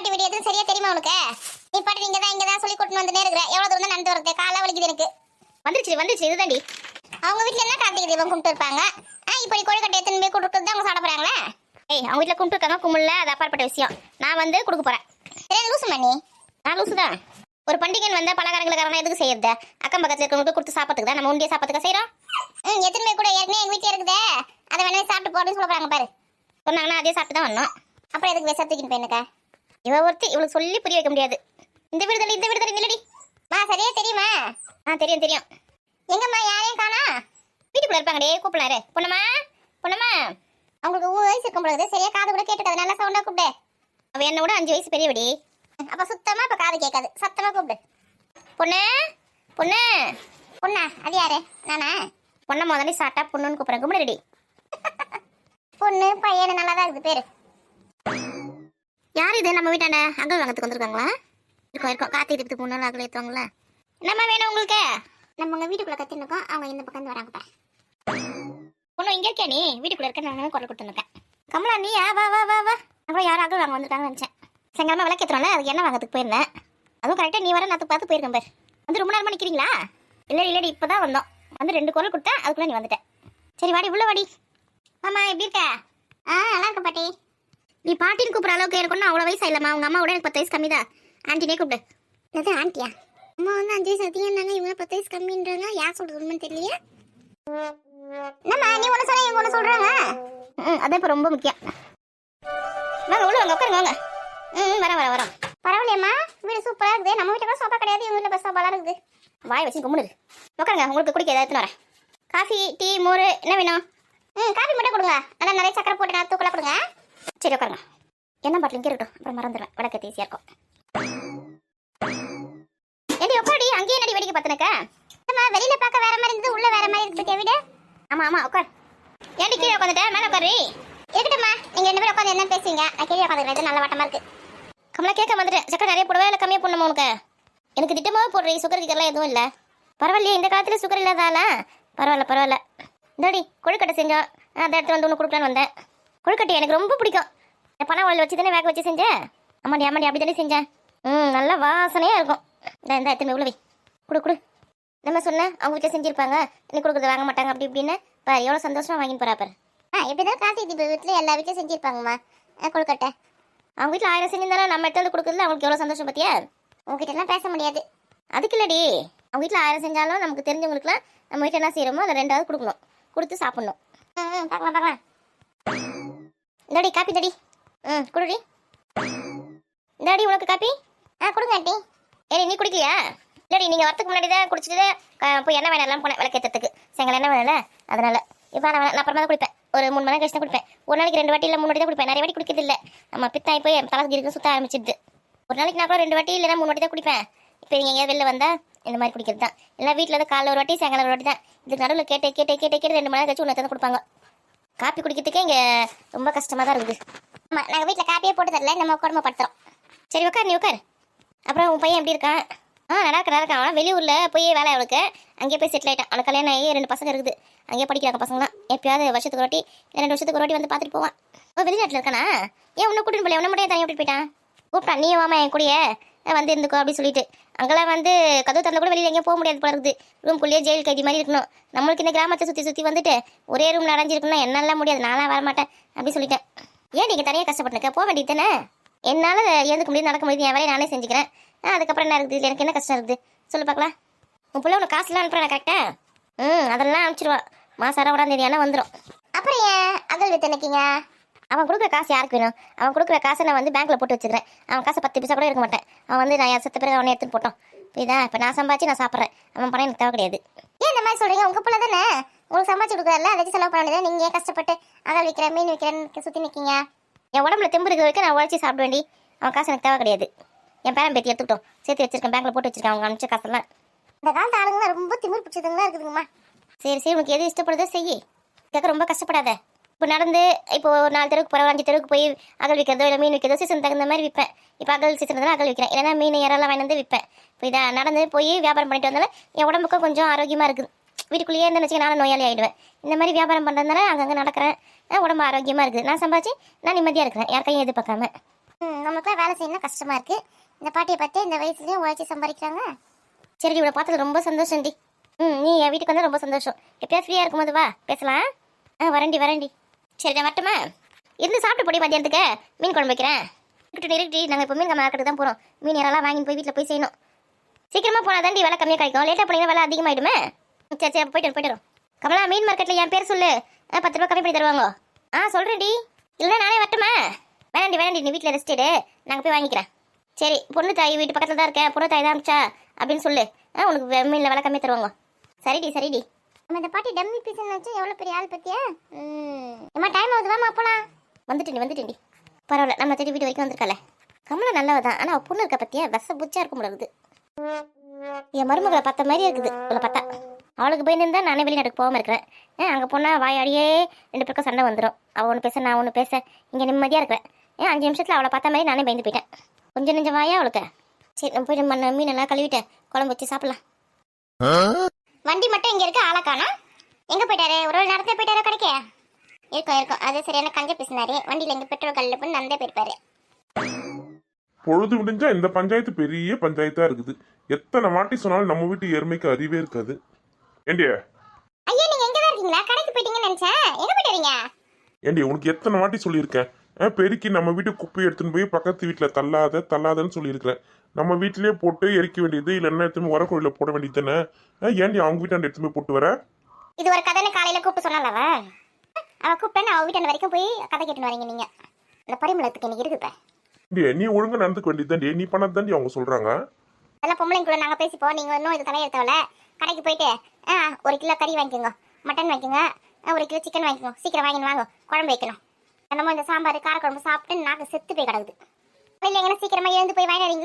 பாட்டி வீடு எதுவும் சரியா தெரியுமா உனக்கு? நீ பாட்டி இங்க தான் இங்க தான் சொல்லி கூட்டிட்டு வந்துட்டே இருக்கிற. எவ்வளவு தூரம் நடந்து வரது காலை வலிக்குது எனக்கு. வந்துச்சு வந்துச்சு இதுதாண்டி. அவங்க வீட்ல என்ன கார்த்திகை தீபம் கும்பிட்டு இருப்பாங்க? ஆ இப்போ நீ கொழுக்கட்டை எத்தனை போய் கொடுக்குறது தான் அவங்க சாப்பிட போறாங்களே? ஏய் அவங்க வீட்டில் கும்பிட்டு இருக்காங்க கும்பிடல அது அப்பாற்பட்ட விஷயம். நான் வந்து கொடுக்க போறேன். சரி லூசு மணி? நான் லூசு தான். ஒரு பண்டிகைன்னு வந்தால் பலகாரங்களுக்காரனா எதுக்கு செய்யறது? அக்கம் பக்கத்தில் இருக்கிறவங்களுக்கு கொடுத்து சாப்பிட்டுக்கு தான். நம்ம உண்டியை சாப்பிட்டுக்க செய்கிறோம் ம் எத்தனை பேர் கூட ஏற்கனவே எங்க வீட்ல இருக்குதே. அதை வேணா சாப்பிட்டு போறேன்னு சொல்ல போறாங்க பாரு. சொன்னாங்கன்னா அதே சாப்பிட்டு தான் வரணும். அப்புறம் எதுக்கு விஷம் தூக்கிட்டு போயிருக்கா இவ ஒருத்தி இவளுக்கு சொல்லி புரிய வைக்க முடியாது. இந்த வீடு தள்ளி இந்த வீடு தள்ளி நில்லடி. மா சரியா தெரியுமா? ஆ தெரியும் தெரியும். எங்கம்மா யாரையும் காணா? வீட்டுக்குள்ள இருப்பாங்கடே கூப்பிடலாரு. பொண்ணம்மா பொண்ணம்மா அவங்களுக்கு ஊ வயசு இருக்கும் பொழுது சரியா காது கூட கேட்டுக்காது நல்லா சவுண்டா கூப்பிடு. அவ என்ன விட அஞ்சு வயசு பெரியவடி. அப்ப சுத்தமா இப்ப காது கேட்காது. சத்தமா கூப்பிடு. பொண்ணு? பொண்ணு? பொண்ணா அது யாரு? நானா? பொண்ணை முதல்ல சாப்பிட்டா பொண்ணுன்னு கூப்பிட்றேன். கும்பிடுடி பொண்ணு பையனு நல்லா தான் இருக்குது. பேரு. யார் இது? நம்ம வீட்டாண்ட அகல் வாங்கத்துக்கு வந்திருக்காங்களா? இருக்கும் இருக்கோம். காத்தி எடுத்து மூணு நாள் அகல் ஏற்றுவாங்களா என்னம்மா வேணும் உங்களுக்கு? நம்ம உங்கள் வீட்டுக்குள்ளே கத்தின்னு இருக்கோம் அவங்க இந்த பக்கம் வராங்க பாரு. பொண்ணு இங்கே இருக்கே நீ? வீட்டுக்குள்ளே இருக்க நான் குரல் கொடுத்துருக்கேன் கமலா நீ வா வா வா வா. அப்புறம் யாரும் அகல் வாங்க வந்திருக்காங்கன்னு நினச்சேன். செங்கலமா விளக்கேற்றுறோம்ல அதுக்கு என்ன வாங்கறதுக்கு போயிருந்தேன்? அதுவும் கரெக்டாக நீ வர நான் பார்த்து போயிருக்கேன் பாரு. வந்து ரொம்ப நேரமா நிற்கிறீங்களா இல்லை இல்லடி இப்போ தான் வந்தோம். வந்து ரெண்டு குரல் கொடுத்தேன் அதுக்குள்ளே நீ வந்துட்டேன் சரி வாடி உள்ள வாடி. ஆமாம் எப்படி இருக்க? ஆ நல்லா இருக்க பாட்டி. நீ பாட்டின்னு கூப்பிட்ற அளவுக்கு ஒன்றும் அவ்வளோ வயசு இல்லைம்மா உங்கள் அம்மா விட எனக்கு பத்து வயசு கம்மி தான் ஆண்டினே கூப்பிடு. இது ஆண்டியா? அம்மா வந்து அஞ்சு வயசு அதிகம்னாங்க இவங்க பத்து வயசு கம்மின்றாங்க. யார் சொல்றது உண்மைன்னு தெரியலையே. என்னம்மா நீ ஒன்று சொல்ல இவங்க ஒன்று சொல்றாங்க? ம் அதான் இப்போ ரொம்ப முக்கியம். வாங்க உள்ள வாங்க உட்காருங்க வாங்க. ம் வர வர வரோம் பரவாயில்லையம்மா வீடு சூப்பரா இருக்குது. நம்ம வீட்டுல கூட சோஃபா கிடையாது இவங்க வீட்டுல பஸ் சோஃபாலாம் இருக்குது. வாய் வச்சு கும்பிடுது உட்காருங்க உங்களுக்கு குடிக்க ஏதாவது வரேன். காஃபி டீ மோர் என்ன வேணும்? ம் காபி மட்டும் கொடுங்க. நல்லா நிறைய சக்கரை போட்டு நான் தூக்கல கொடுங்க. சரி உட்காருங்க. என்ன பாட்டில்? இங்கே இருக்கட்டும். அப்புறம் மறந்துடுவேன். விளக்க ஈஸியாக இருக்கும். ஏடி உட்காடி அங்கேயே நடி வேடிக்கை பார்த்துனக்க? அம்மா வெளியில் பார்க்க வேற மாதிரி இருந்தது உள்ள வேற மாதிரி இருக்கு வீடு ஆமாம் ஆமாம் உட்கார். ஏடி கீழே உட்காந்துட்டேன் மேலே உட்காரு இருக்கட்டும்மா நீங்கள் ரெண்டு பேரும் உட்காந்து என்ன பேசுவீங்க நான் கீழே உட்காந்துக்கிறேன். இது நல்ல வட்டமா இருக்குது கமலா கேட்க வந்துட்டேன். சக்கரை நிறைய போடுவா இல்லை கம்மியாக போடணுமா உனக்கு? எனக்கு திட்டமாக போடுற சுகர் கிக்கர்லாம் எதுவும் இல்லை. பரவாயில்லையே இந்த காலத்தில் சுகர் இல்லாதால பரவாயில்ல பரவாயில்ல. இந்தோடி கொழுக்கட்டை செஞ்சோம். நான் அந்த இடத்துல வந்து ஒன்று கொடுக்கலான்னு வந்தேன். கொழுக்கட்டை எனக்கு ரொம்ப பிடிக்கும். இந்த பணம் உள்ள வச்சு தானே வேக வச்சு செஞ்சேன். ஆமாடி ஆமாடி அப்படி தானே செஞ்சேன். ம் நல்ல வாசனையாக இருக்கும். இந்த இந்த எத்தனை உள்ள வை. கொடு கொடு. நம்ம சொன்னேன் அவங்க வீட்டில் செஞ்சுருப்பாங்க. இன்னைக்கு கொடுக்குறது வாங்க மாட்டாங்க அப்படி இப்படின்னு. பாரு எவ்வளோ சந்தோஷமா வாங்கின்னு பாரு. ஆ எப்படிதான் கார்த்திகை தீப வீட்டுல எல்லா வீட்லயும் செஞ்சிருப்பாங்கம்மா. கொழுக்கட்டை. அவங்க வீட்டில் ஆயிரம் செஞ்சிருந்தாலும் நம்ம வந்து கொடுக்குறதுல அவங்களுக்கு எவ்வளோ சந்தோஷம் பார்த்தியா உங்ககிட்ட எல்லாம் பேச முடியாது. அதுக்கு இல்லடி. அவங்க வீட்டில் ஆயிரம் செஞ்சாலும் நமக்கு தெரிஞ்சவங்களுக்குலாம் நம்ம வீட்டில் என்ன செய்கிறோமோ அதை ரெண்டாவது கொடுக்கணும். கொடுத்து சாப்பிடணும். ம், பார்க்கலாம் பார்க்கலாம். இந்தாடி காப்பி தடி ம் குடுடி. இந்தாடி உனக்கு காப்பி? ஆ கொடுங்க ஆண்டி. ஏடி நீ குடிக்கலையா? இல்லடி நீங்கள் வரத்துக்கு முன்னாடி தான் குடிச்சிட்டு போய் எண்ணெய் வேணாம் போனேன் விளக்கேற்றத்துக்கு செங்கல் எண்ணெய் வேணாம்ல அதனால. இப்போ நான் நான் அப்புறமா தான் குடிப்பேன். ஒரு மூணு மணி நேரம் கழிச்சு தான் குடிப்பேன். ஒரு நாளைக்கு ரெண்டு வாட்டி இல்லை மூணு வாட்டி தான் குடிப்பேன். நிறைய வாட்டி குடிக்கிறது இல்லை. நம்ம பித்தாய் போய் தலை இருக்கு சுத்த ஆரம்பிச்சிடுது. ஒரு நாளைக்கு நான் கூட ரெண்டு வாட்டி இல்லைனா மூணு வாட்டி தான் குடிப்பேன். இப்போ நீங்கள் எங்கேயாவது வெளில வந்தால் இந்த மாதிரி குடிக்கிறது தான். இல்லை வீட்டில் தான் காலைல ஒரு வாட்டி சாயங்காலம் ஒரு வாட்டி தான். இதுக்கு நடுவில் கேட்டு கேட்டு கேட்டு கேட்டு ரெண்டு மணி நேரம் கழிச்சு ஒன்று கொடுப்பாங்க. காப்பி குடிக்கிறதுக்கே இங்கே ரொம்ப கஷ்டமாக தான் இருக்குது. ஆமாம் நாங்கள் வீட்டில் காப்பியே போட்டு தரல நம்ம குடும்பப்படுத்துறோம் சரி உட்கார் நீ உட்கார். அப்புறம் உன் பையன் எப்படி இருக்கான்? ஆ நல்லா இருக்கா நல்லா இருக்கான். அவன் வெளியூரில் போய் வேலை அவளுக்கு. அங்கேயே போய் செட்டில் ஆகிட்டான் அவனுக்கு கல்யாணம் ஆகி ரெண்டு பசங்க இருக்குது. அங்கேயே படிக்கிறாங்க பசங்களாம். எப்பயாவது வருஷத்துக்கு ஒரு வாட்டி ரெண்டு வருஷத்துக்கு ஒரு வாட்டி வந்து பார்த்துட்டு போவான். ஓ வெளிநாட்டில் இருக்கானா? ஏன் உன்னை கூட்டிட்டு போல உன்னை மட்டும் தனியாக விட்டு போயிட்டான்? கூப்பிட்டான். நீ வாமா என் கூடயே. வந்து இருந்துக்கோ அப்படின்னு சொல்லிட்டு. அங்கெல்லாம் வந்து கதவு திறந்த கூட வெளியில் எங்கேயும் போக முடியாது போல இருக்குது. ரூம்குள்ளேயே ஜெயில் கைதி மாதிரி இருக்கணும். நம்மளுக்கு இந்த கிராமத்தை சுற்றி சுற்றி வந்துட்டு ஒரே ரூம் அடைஞ்சிருக்கணும் என்னெல்லாம் முடியாது. நான்லாம் வரமாட்டேன் அப்படின்னு சொல்லிட்டேன். ஏன் நீங்கள் தனியாக கஷ்டப்பட்டுருக்க? போக வேண்டியது தானே? என்னால் எழுந்துக்க முடியாது நடக்க முடியாது. என் வேலையை நானே செஞ்சுக்கிறேன். அதுக்கப்புறம் என்ன இருக்குது? எனக்கு என்ன கஷ்டம் இருக்குது? சொல்லு பார்க்கலாம். உன் பிள்ளை உனக்கு காசுலாம் அனுப்புறேன் கரெக்டாக ம் அதெல்லாம் அனுப்பிச்சிடுவா மாதம் அறுபதாம் தேதி ஆனால் வந்துடும் அப்புறம் ஏன்? அகல் வித்து அவன் கொடுக்குற காசு யாருக்கு வேணும்? அவன் கொடுக்குற காசை நான் வந்து பேங்க்கில் போட்டு வச்சுக்கிறேன் அவன் காசை பத்து பைசா கூட இருக்க மாட்டேன். அவன் வந்து நான் செத்த பிறகு அவனை எடுத்துட்டு போட்டோம். புரியுதா? இப்போ நான் சம்பாதிச்சு நான் சாப்பிட்றேன். அவன் பணம் எனக்கு தேவை கிடையாது ஏன் இந்த மாதிரி சொல்றீங்க? உங்க பிள்ளை தானே? உங்களுக்கு சம்பாதிச்சு கொடுக்குறல அதை செலவு பண்ண வேண்டியது நீங்க ஏன் கஷ்டப்பட்டு அகல் விற்கிறேன் மீன் விற்கிறேன்னு சுத்தி நிக்கீங்க? என் உடம்புல தெம்பு இருக்கிற வரைக்கும் நான் உழைச்சி சாப்பிட வேண்டி அவன் காசு எனக்கு தேவை கிடையாது என் பேரன் பேத்தி எடுத்துக்கிட்டோம். சேர்த்து வச்சிருக்கேன். பேங்க்ல போட்டு வச்சிருக்கேன். அவங்க அனுப்பிச்ச காசெல்லாம். இந்த காலத்து ஆளுங்க ரொம்ப திமிர் பிடிச்சதுங்களா இருக்குதுங்கம்மா. சரி சரி. உனக்கு எது இஷ்டப்படுதோ செய்யி. கேட்க ரொம்ப கஷ்டப்படாத. இப்போ நடந்து இப்போ ஒரு நாலு தெருவுக்கு போகிற அஞ்சு தெருவுக்கு போய் அகல் விற்கிறதோ இல்லை மீன் விற்கிறதோ சீசன் தகுந்த மாதிரி விற்பேன். இப்போ அகல் சீசன் இருந்தாலும் அகல் விற்கிறேன். இல்லைன்னா மீன் இறலாம் வாங்கி வந்து விற்பேன். இப்போ இதை நடந்து போய் வியாபாரம் பண்ணிட்டு வந்தாலும் என் உடம்புக்கும் கொஞ்சம் ஆரோக்கியமாக இருக்குது வீட்டுக்குள்ளேயே இருந்து வச்சுக்க நானும் நோயாளி ஆகிடுவேன் இந்த மாதிரி வியாபாரம் பண்ணுறதுனால அங்கங்கே நடக்கிறேன். உடம்பு ஆரோக்கியமாக இருக்குது நான் சம்பாதிச்சு நான் நிம்மதியாக இருக்கிறேன். யார் கையும் எதிர்பார்க்காம. ம், நமக்குலாம் வேலை செய்யணும் கஷ்டமா இருக்கு. இந்த பாட்டியை பார்த்து இந்த வயசுலயும் உழைச்சி சம்பாதிக்கிறாங்க. சரி இவளை பார்த்தது ரொம்ப சந்தோஷம்டி ம் நீ என் வீட்டுக்கு வந்தால் ரொம்ப சந்தோஷம். எப்பயாவது ஃப்ரீயாக இருக்கும்போது வா பேசலாம். ஆ வரேன்டி வரேன்டி. சரி நான் வரட்டுமா? இருந்து சாப்பிட்டு போடி மதியானத்துக்கு மீன் குழம்பு வைக்கிறேன். இருக்கட்டும் இருக்கட்டி நாங்கள் இப்போ மீன் மார்க்கெட்டுக்கு தான் போகிறோம் மீன் யாரெல்லாம் வாங்கி போய் வீட்டில் போய் செய்யணும். சீக்கிரமாக போனால் தாண்டி விலை கம்மியாக கிடைக்கும். லேட்டாக போனீங்கன்னா விலை அதிகமாகிடுமே சரி சரி அப்ப போயிட்டு போயிட்டு கமலா மீன் மார்க்கெட்டில் என் பேர் சொல்லு. ஆ பத்து ரூபா கம்மி பண்ணி தருவாங்க. ஆ சொல்கிறேன்டி இல்லைன்னா நானே வரட்டுமா? வேணாண்டி வேணாண்டி நீ வீட்டில் ரெஸ்ட் எடு. நாங்கள் போய் வாங்கிக்கிறேன். சரி பொண்ணு தாய் வீட்டு பக்கத்தில் தான் இருக்கேன். பொண்ணு தாய் தான் இருந்துச்சா அப்படின்னு சொல்லு. ஆ உனக்கு மீனில் விலை கம்மியாக தருவாங்க. சரிடி சரிடி. நம்ம இந்த பாட்டி டம்மி பீஸ்னு வச்சு எவ்வளோ பெரிய ஆள் பத்தியா? அம்மா டைம் ஆகுது வாமா போலாம். வந்துட்டேன்டி பரவாயில்ல நம்ம தேடி வீடு வரைக்கும் வந்திருக்கல கமலா நல்லவ தான் ஆனால் பொண்ணு இருக்க பத்தியா? வச புச்சா இருக்கும் போல என் மருமகளை பார்த்த மாதிரி இருக்குது இவளை பார்த்தா. அவளுக்கு பயந்துருந்தா நானே வெளிநாட்டுக்கு போகாமல் இருக்கிறேன். ஏன் அங்கே போனால் வாயாடியே ரெண்டு பேருக்கும் சண்டை வந்துடும் அவள் ஒன்று பேச நான் ஒன்று பேச இங்கே நிம்மதியாக இருக்கிறேன். ஏன் அஞ்சு நிமிஷத்தில் அவளை பார்த்த மாதிரி நானே பயந்து போயிட்டேன். கொஞ்சம் நெஞ்சம் வாயா அவளுக்கு? சரி நம்ம போய் நம்ம மீன் மீனெல்லாம் கழுவிட்டேன். குழம்பு வச்சு சாப்பிட்லாம். வண்டி மட்டும் இங்க இருக்கு ஆளை எங்க போயிட்டாரு? ஒரு ஒரு நேரத்துல போயிட்டாரு கடைக்க? இருக்கும் இருக்கும். அது சரியான கஞ்ச பேசினாரு. வண்டியில எங்க பெட்ரோல் கல்ல பண்ணி நந்தே போயிருப்பாரு. பொழுது விடிஞ்சா இந்த பஞ்சாயத்து பெரிய பஞ்சாயத்தா இருக்குது. எத்தனை வாட்டி சொன்னாலும் நம்ம வீட்டு எருமைக்கு அறிவே இருக்காது. ஏண்டிய ஐயா நீங்க எங்க இருக்கீங்களா? கடைக்கு போயிட்டீங்கன்னு நினைச்சேன். எங்க போயிட்டாருங்க ஏண்டி உனக்கு எத்தனை வாட்டி சொல்லியிருக்கேன்? பெருக்கி நம்ம வீட்டு குப்பை எடுத்துன்னு போய் பக்கத்து வீட்டில் தள்ளாத தள்ளாதன்னு சொல்லியிருக்கிறேன். நம்ம வீட்டிலேயே போட்டு எரிக்க வேண்டியது இல்லைன்னா எடுத்துன்னு வர கோயிலில் போட வேண்டியது தானே? ஆ, ஏண்டி அவங்க வீட்டாண்ட எடுத்துன்னு போய் போட்டு வர? இது ஒரு கதைன்னு காலையில கூப்பிட்டு சொன்னால அவ? கூப்பிட்டேன்னு அவ வீட்டு வரைக்கும் போய் கதை கேட்டுன்னு வரீங்க நீங்க. இந்த பரிமளத்துக்கு இன்னைக்கு இருக்கு இப்ப. ஏண்டி நீ ஒழுங்கா நடந்துக்க வேண்டியது தாண்டி நீ பண்ணது தாண்டி அவங்க சொல்றாங்க. அதெல்லாம் பொம்பளைக்குள்ள நாங்க பேசிப்போம் நீங்க இன்னும் இது தலையெடுத்தவல கடைக்கு போயிட்டு ஆ ஒரு கிலோ கறி வாங்கிக்கோங்க. மட்டன் வாங்கிக்கோங்க. ஒரு கிலோ சிக்கன் வாங்கிக்கோங்க. சீக்கிரம் வாங்கின்னு வாங்க. குழம்பு வைக்கணும். என்னமோ இந்த சாம்பார் காரக்குழம்பு சாப்பிட்டு நாக்கு செத்து போய் கிடக்குது. இல்லை எங்கன்னா சீக்கிரமா எழுந்து போய் வாங்கிடுறீங்களா வாங்கினீங்க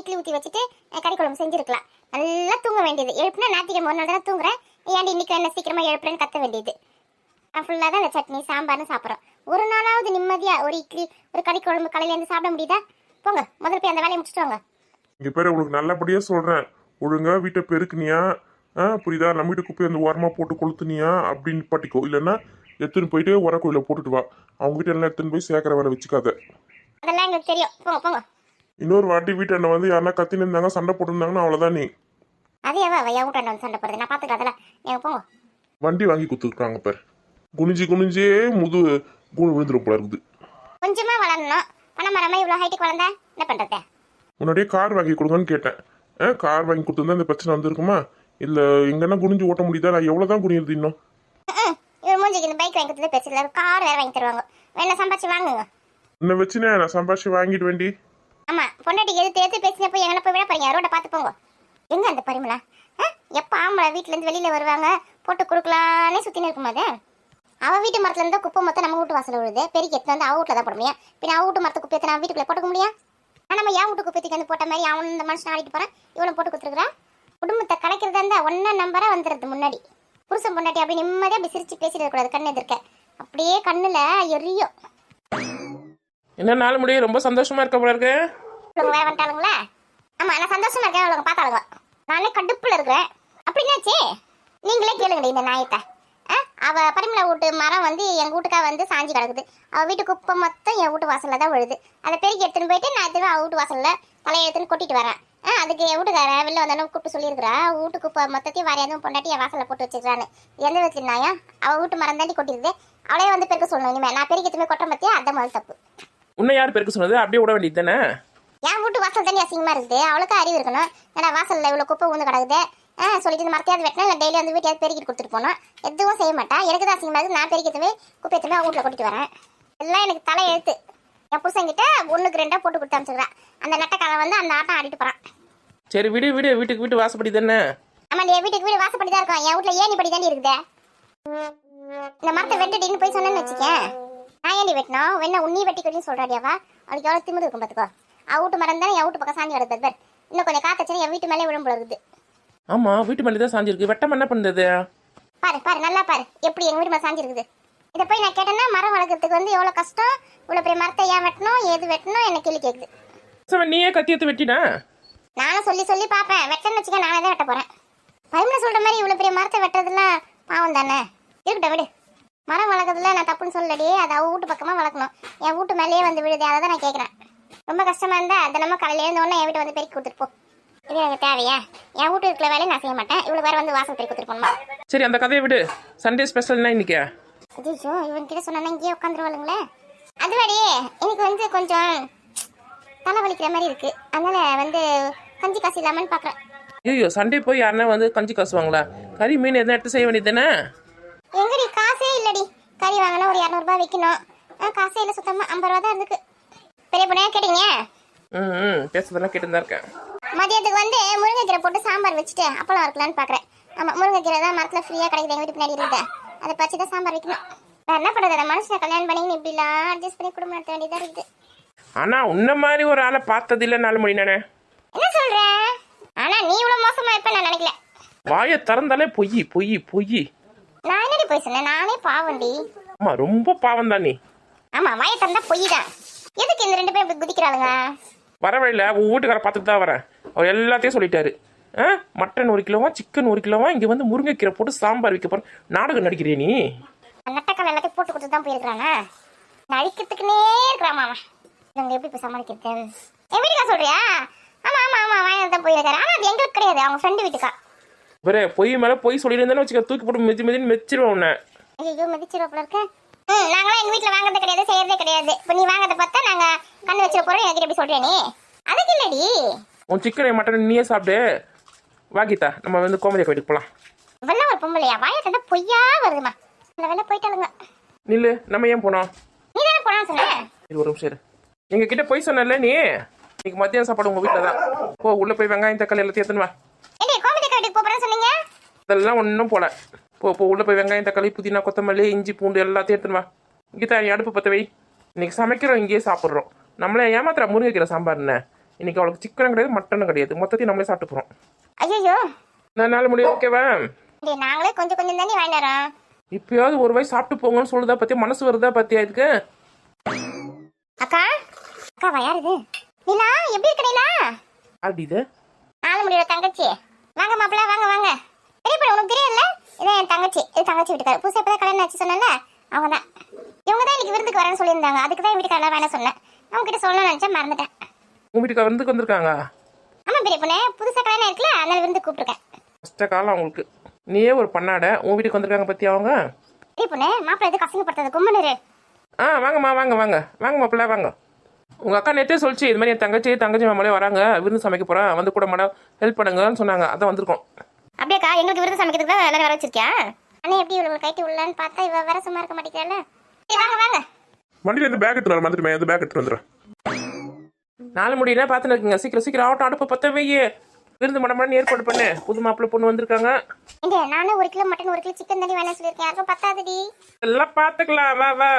இட்லி ஊற்றி வச்சுட்டு கறி குழம்பு செஞ்சிருக்கலாம். நல்லா தூங்க வேண்டியது. எழுப்புனா ஞாத்திக்கிழமை ஒரு நாள் தானே தூங்குறேன். ஏன்டி இன்னைக்கு என்ன சீக்கிரமா எழுப்புறேன்னு கத்த வேண்டியது. நான் ஃபுல்லாக தான் இந்த சட்னி சாம்பார்னு சாப்பிட்றோம். ஒரு நாளாவது நிம்மதியாக ஒரு இட்லி ஒரு கறி குழம்பு காலையிலேருந்து சாப்பிட முடியுதா? போங்க முதல்ல போய் அந்த வேலையை முடிச்சுட்டு வாங்க. இங்க பேர் உனக்கு நல்லபடியா சொல்றேன். ஒழுங்கா வீட்டை பெருக்குனியா? ஆ புரியுதா? நம்ம வீட்டு குப்பையை வந்து ஓரமா போட்டு கொளுத்துனியா? அப்படின்னு பட்டிக்கோ. இல்லைன்னா எடுத்துன்னு போயிட்டு உர கோயில போட்டுட்டு வா. அவங்க வீட்டை எல்லாம் எடுத்துன்னு போய் சேர்க்கிற வேலை வச்சுக்காத. அதெல்லாம் எங்களுக்கு தெரியும். போங்க போங்க. இன்னொரு வாட்டி வீட்டாண்ட வந்து யாருன்னா கத்தின்னு இருந்தாங்க சண்டை போட்டுருந்தாங்கன்னா அவ்வளோதான் நீ. அது என் வீட்டாண்ட வந்து சண்டை போடுறது? நான் பார்த்துக்கலாம் அதெல்லாம் போங்க. வண்டி வாங்கி கொடுத்துருக்காங்க பாரு. குனிஞ்சு குனிஞ்சே முது கூணு விழுந்துரும் போல இருக்குது. கொஞ்சமா வளரணும். பணம் மரமா இவ்வளோ ஹைட்டுக்கு வளர்ந்தா என்ன பண்ணுறது முன்னாடியே கார் வாங்கி கொடுங்கன்னு கேட்டேன். ஆ கார் வாங்கி கொடுத்துருந்தா இந்த பிரச்சனை வந்திருக்குமா? இல்லை எங்கன்னா குனிஞ்சு ஓட்ட முடியுதா? நான் எவ்வளோ தான் குனியுறது இன்னும்? ம் இவர் மூஞ்சிக்கு இந்த பைக் வாங்கி கொடுத்தது பேசல கார் வேற வாங்கி தருவாங்க. வேணா சம்பாதிச்சு வாங்குங்க. இன்னை வச்சுனே நான் சம்பாஷி வாங்கிட்டு வேண்டி ஆமா பொண்டாட்டி எது தேர்த்து பேசின போய் போய் விட போறீங்க? ரோட பார்த்து போங்க. எங்க அந்த பரிமளா? ஆ? எப்ப ஆம்பளை வீட்ல இருந்து வெளியில வருவாங்க போட்டு கொடுக்கலானே சுத்தின்னு இருக்கும்போது அவ வீட்டு மரத்துல இருந்தா குப்பை மொத்தம் நம்ம வீட்டு வாசல் விழுது. பெருக்கி எடுத்து வந்து அவ வீட்டுல தான் போட முடியும். பின் அவ வீட்டு மரத்து குப்பை நான் வீட்டுக்குள்ள போட்டுக்க முடியும். ஆனா நம்ம என் வீட்டு குப்பைத்துக்கு வந்து போட்ட மாதிரி அவன் இந்த மனுஷன் ஆடிட்டு போறான். இவனை போட்டு கொடுத்துருக்குறான் குடும்பத்தை கலைக்கிறதா இருந்தா ஒன்னா நம்பரா வந்துடுறது முன்னாடி. புருஷன் பொண்டாட்டி அப்படி நிம்மதியா அப்படி சிரிச்சு பேசிட்டு கூடாது கண்ணு எதிர்க்க. அப்படியே கண்ணுல எரியும். என்ன நாள் முடியும்? ரொம்ப சந்தோஷமா இருக்க போல இருக்கு. இவங்க வேற வந்துட்டாளுங்களா ஆமா நான் சந்தோஷமா இருக்கேன் அவளுங்க பார்த்தாளுங்க. நானே கடுப்புல இருக்கிறேன் அப்படின்னாச்சு நீங்களே கேளுங்க இந்த நாயத்தை. அவ பரிமள வீட்டு மரம் வந்து எங்க வீட்டுக்கா வந்து சாஞ்சி கிடக்குது. அவ வீட்டு குப்பை மொத்தம் என் வீட்டு வாசல்ல தான் விழுது. அதை பெருக்கி எடுத்துன்னு போயிட்டு நான் திரும்ப அவ வீட்டு வாசல்ல தலையை எடுத்துன்னு கொட்டிட்டு வரேன். ஆ அதுக்கு என் வீட்டுக்கார வெளில வந்தாலும் கூப்பிட்டு சொல்லியிருக்கிறா வீட்டு குப்பை மொத்தத்தையும் வேற எதுவும் பொண்டாட்டி என் வாசல்ல போட்டு வச்சுக்கிறான்னு எந்த விதத்துல நாயா அவ வீட்டு மரம் தாண்டி கொட்டிருது அவளே வந்து பெருக்க சொல்லணும் இனிமே. நான் பெருக்கி எடுத்துன்னு கொட்டை கொட்ட பத்தியா? அதான் முதல் தப்பு. உன்னை யார் பெருக்க சொன்னது? அப்படியே விட வேண்டியது தானே? என் வீட்டு வாசல் தண்ணி அசிங்கமா இருக்குது. அவளுக்கு அறிவு இருக்கணும். ஏன்னா வாசல்ல இவ்வளவு குப்பை உந்து கிடக்குது? ஆ சொல்லிட்டு இந்த மரத்தையாவது வெட்டினா இல்லை டெய்லி வந்து வீட்டையாவது பெருக்கிட்டு கொடுத்துட்டு போனோம் எதுவும் செய்ய மாட்டா. எனக்கு தான் அசிங்கமா இருக்குது. நான் பெருக்கிட்டு போய் குப்பை எடுத்துட்டு போய் அவ வீட்டில் கொட்டிட்டு வரேன். எல்லாம் எனக்கு தலை எழுத்து. என் புருஷன்கிட்ட ஒண்ணுக்கு ரெண்டா போட்டு கொடுத்து அனுப்பிச்சுக்கிறேன் அந்த நட்டக்காரன் வந்து அந்த ஆட்டம் ஆடிட்டு போறான். சரி விடு விடு. வீட்டுக்கு வீட்டு வாசப்படி தானே? ஆமா நீ வீட்டுக்கு வீடு வாசப்படி தான் இருக்கும். என் வீட்டுல ஏணி படி தாண்டி இருக்குதே. இந்த மரத்தை வெட்டுடின்னு போய் சொன்னேன்னு வச்சுக்கேன். நான் ஏண்டி வெட்டணும் வேணா உன்னி வெட்டி கொடின்னு சொல்றாடியாவா அவளுக்கு எவ்வளவு திமிரு இருக்கும் பாத்துக்கோ. அவ வீட்டு மரம் தானே என் வீட்டு பக்கம் சாஞ்சி கிடக்குது பாரு. இன்னும் கொஞ்சம் காத்தச்சுன்னு என் வீட்டு மேலே விழும் போல இருக்குது. ஆமா வீட்டு மேலே தான் சாஞ்சிருக்கு. வெட்டம் என்ன பண்ணுறது? பாரு பாரு நல்லா பாரு. எப்படி எங்க வீட்டு மேலே சாஞ்சி இருக்குது இதை போய் நான் கேட்டேன்னா மரம் வளர்க்கறதுக்கு வந்து எவ்வளவு கஷ்டம்? இவ்வளவு பெரிய மரத்தை ஏன் வெட்டணும்? ஏது வெட்டணும்? என்ன கேள்வி கேக்குது. சவன் நீயே கத்தி எடுத்து வெட்டினா நானும் சொல்லி சொல்லி பார்ப்பேன். வெட்டன்னு வச்சுக்க நானே தான் வெட்ட போறேன். பையனை சொல்ற மாதிரி இவ்வளவு பெரிய மரத்தை வெட்டுறதுலாம் பாவம் தானே? இருக்கட்டும் விடு. மரம் வளர்க்கறதுல நான் தப்புன்னு சொல்லடி அது அவ வீட்டு பக்கமா வளர்க்கணும். என் வீட்டு மேலேயே வந்து விழுது. அதை தான் நான் கேட்குறேன் ரொம்ப கஷ்டமா இருந்தா தினமும் காலையில எழுந்த உடனே என் வீட்டை வந்து பெருக்கி கொடுத்துட்டு போ. இது எனக்கு தேவையா? என் வீட்டு இருக்கிற வேலையை நான் செய்ய மாட்டேன். இவ்வளவு வேற வந்து வாசல் பெருக்கி கொடுத்துட்டு போகணுமா? சரி அந்த கதையை விடு. சண்டே ஸ்பெஷல்னா இன்னைக்கு? ஐயோ இவன் கிட்ட சொன்னா இங்கேயே உட்காந்துருவாளுங்களே. அதுவாடி எனக்கு வந்து கொஞ்சம் தலை வலிக்கிற மாதிரி இருக்கு. அதனால வந்து கஞ்சி காசு இல்லாமன்னு பாக்குறேன். ஐயோ சண்டே போய் யாருன்னா வந்து கஞ்சி காசுவாங்களா? கறி மீன் எதனா எடுத்து செய்ய வேண்டியது தானே எங்கடி காசே இல்லடி. கறி வாங்கினா ஒரு இரநூறுபா விற்கணும் ஆ, காசே இல்லை சுத்தமா ஐம்பது ரூபா தான் இருக்கு பெரிய பொண்ணையா கேட்டீங்க? ம் ம் பேசுறதெல்லாம் கேட்டு தான் இருக்கேன். மதியத்துக்கு வந்து முருங்கைக்கீரை போட்டு சாம்பார் வச்சுட்டு அப்பளம் இருக்கலாம்னு பார்க்குறேன் ஆமாம் முருங்கைக்கீரை தான் மரத்தில் ஃப்ரீயாக கிடைக்குது எங்கள் வீட்டு பின்னாடி இருக்குது. அதை பச்சு தான் சாம்பார் வைக்கணும். வேற என்ன பண்ணுறது? அந்த மனுஷனை கல்யாணம் பண்ணி இப்படிலாம் அட்ஜஸ்ட் பண்ணி குடும்பம் நடத்த வேண்டியதாக இருக்குது. ஆனா உன்ன மாதிரி ஒரு ஆளை பார்த்தது இல்லை நாலு மணி நானே என்ன சொல்ற? ஆனா நீ இவ்வளவு மோசமா இருப்ப நான் நினைக்கல. வாயை திறந்தாலே பொய் பொய் பொய். நான் என்னடி போய் சொன்னேன்? நானே பாவண்டி ஆமா ரொம்ப பாவம் தான் நீ. ஆமா வாயை தந்தா பொய் தான் எதுக்கு இந்த ரெண்டு பேரும் இப்படி குதிக்கிறாளுங்க? வர வழியில் உன் வீட்டுக்கார பார்த்துட்டு தான் வரேன். அவர் எல்லாத்தையும் சொல்லிட்டாரு. ஆ? மட்டன் ஒரு கிலோவா சிக்கன் ஒரு கிலோவா இங்கே வந்து முருங்கைக்கீரை போட்டு சாம்பார் வைக்க போகிறேன் நாடகம் நடிக்கிறிய நீ? நட்டக்கல் எல்லாத்தையும் போட்டு கொடுத்து தான் போயிருக்கிறானா நடிக்கிறதுக்குனே இருக்கிறாமா அவன் இவங்க எப்படி இப்போ சமாளிக்கிறது? என் வீட்டுக்கா சொல்றியா? ஆமா ஆமா ஆமா வாயை தான் போயிருக்காரு. ஆனா அது எங்களுக்கு கிடையாது. அவங்க ஃப்ரெண்டு வீட்டுக்கா. வேற பொய் மேலே பொய் சொல்லியிருந்தேன்னு வச்சுக்க தூக்கி போட்டு மிதி மிதின்னு மெச்சிருவேன் உன்னை. ஐயோ மிதிச்சிருவாப்புல இருக்க. ம் நாங்களாம் எங்க வீட்ல வாங்குறது கிடையாது செய்யறதே கிடையாது. இப்போ நீ வாங்குறத பார்த்தா நாங்க கண்ணு வச்சிட போறோம் என்கிட்ட எப்படி சொல்றியா நீ? அதுக்கு இல்லடி. உன் சிக்கனை மட்டன் நீயே சாப்பிடு. வா கீதா நம்ம வந்து கோமதி கோயிலுக்கு போகலாம் இவெல்லாம் ஒரு பொம்பளையா? வாயை தந்தா பொய்யா வருதுமா இந்த வேலை போயிட்டாளுங்க. நில்லு நம்ம ஏன் போனோம்? நீ தானே போனான்னு சொன்ன? இது ஒரு நிமிஷம் இரு. எங்க கிட்ட போய் சொன்னல நீ? இன்னைக்கு மத்தியானம் சாப்பாடு உங்க வீட்டில் தான். போ உள்ள போய் வெங்காயம் தக்காளி எல்லாத்தையும் எடுத்துன்னு வா. ஏண்டி கோமதி வீட்டுக்கு போறேன்னு சொன்னீங்க? அதெல்லாம் ஒன்றும் போல. போ போ உள்ள போய் வெங்காயம் தக்காளி புதினா கொத்தமல்லி இஞ்சி பூண்டு எல்லாத்தையும் எடுத்துன்னு வா. கீதா நீ அடுப்பு பற்ற வை. இன்னைக்கு சமைக்கிறோம் இங்கேயே சாப்பிட்றோம். நம்மளே ஏமாத்திர முருங்கைக்கீரை சாம்பார்னு இன்னைக்கு அவளுக்கு சிக்கனும் கிடையாது மட்டனும் கிடையாது. மொத்தத்தையும் நம்மளே சாப்பிட்டு போகிறோம் ஐயோ நான் நாள் முடியும் ஓகேவா நாங்களே கொஞ்சம் கொஞ்சம் தானே வாங்கி வரோம். இப்பயாவது ஒரு வாய் சாப்பிட்டு போங்கன்னு சொல்லுதா பத்தியா? மனசு வருதா பத்தியா இதுக்கு? அக்கா அக்காவா யார் இது? நீலா எப்படி இருக்க நீலா? அப்படி இது? நாலு முடியோட தங்கச்சி. வாங்க மாப்பிள்ள வாங்க வாங்க. பெரிய உனக்கு தெரியல இதான் என் தங்கச்சி இது தங்கச்சி வீட்டுக்காரர். புதுசாக இப்போ கல்யாணம் ஆச்சு சொன்னேன்ல? அவங்க தான் இவங்க தான் இன்னைக்கு விருந்துக்கு வரேன்னு சொல்லியிருந்தாங்க. அதுக்கு தான் வீட்டுக்காரலாம் வேணாம் சொன்னேன். அவங்க கிட்ட சொல்லணும்னு நினச்சா மறந்துட்டேன். உங்க வீட்டுக்கு விருந்துக்கு வந்திருக்காங்க? ஆமாம் பெரிய பொண்ணு. புதுசாக கல்யாணம் இருக்குல்ல அதனால விருந்து கூப்பிட்டுருக்கேன். கஷ்ட காலம் அவங்களுக்கு. நீயே ஒரு பண்ணாட உன் வீட்டுக்கு வந்திருக்காங்க பத்தியா அவங்க? பெரிய பொண்ணு மாப்பிள்ள எதுக்கு அசிங்கப்படுறது கும்மனரு ஆ வாங்கம்மா வாங்க வாங்க. வாங்க மாப்பிள்ள வாங்க. உங்கள் அக்கா நேற்றே சொல்லிச்சு இது மாதிரி என் தங்கச்சி தங்கச்சி மாமலே வராங்க விருந்து சமைக்க போகிறேன் வந்து கூட மேடம் ஹெல்ப் பண்ணுங்கன்னு சொன்னாங்க. அதான் வந்திருக்கோம். அப்படியாக்கா எங்களுக்கு விருது சமைக்கிறதுக்கு தான் எல்லாரும் வர வச்சிருக்கியா? அண்ணே எப்படி இவ்வளவு கைட்டி உள்ளான்னு பார்த்தா இவ வேற சும்மா இருக்க மாட்டேங்கிறாள். வாங்க வாங்க. வண்டியில இருந்து பேக் எடுத்துட்டு வர மறந்துட்டு இந்த பேக் எடுத்துட்டு வந்துடுறேன். நாலு முடியல பார்த்துன்னு இருக்கீங்க. சீக்கிரம் சீக்கிரம் ஆகட்டும் அடுப்பு பத்த வையே விருந்து மடமடன்னு ஏற்பாடு பண்ணு. புது மாப்பிள்ளை பொண்ணு வந்திருக்காங்க. இங்க நானும் ஒரு கிலோ மட்டன் ஒரு கிலோ சிக்கன் தண்ணி வேணாம் சொல்லியிருக்கேன். யாருக்கும் பத்தாதுடி. எல்லாம் பார்த்துக்கலாம் வா வா.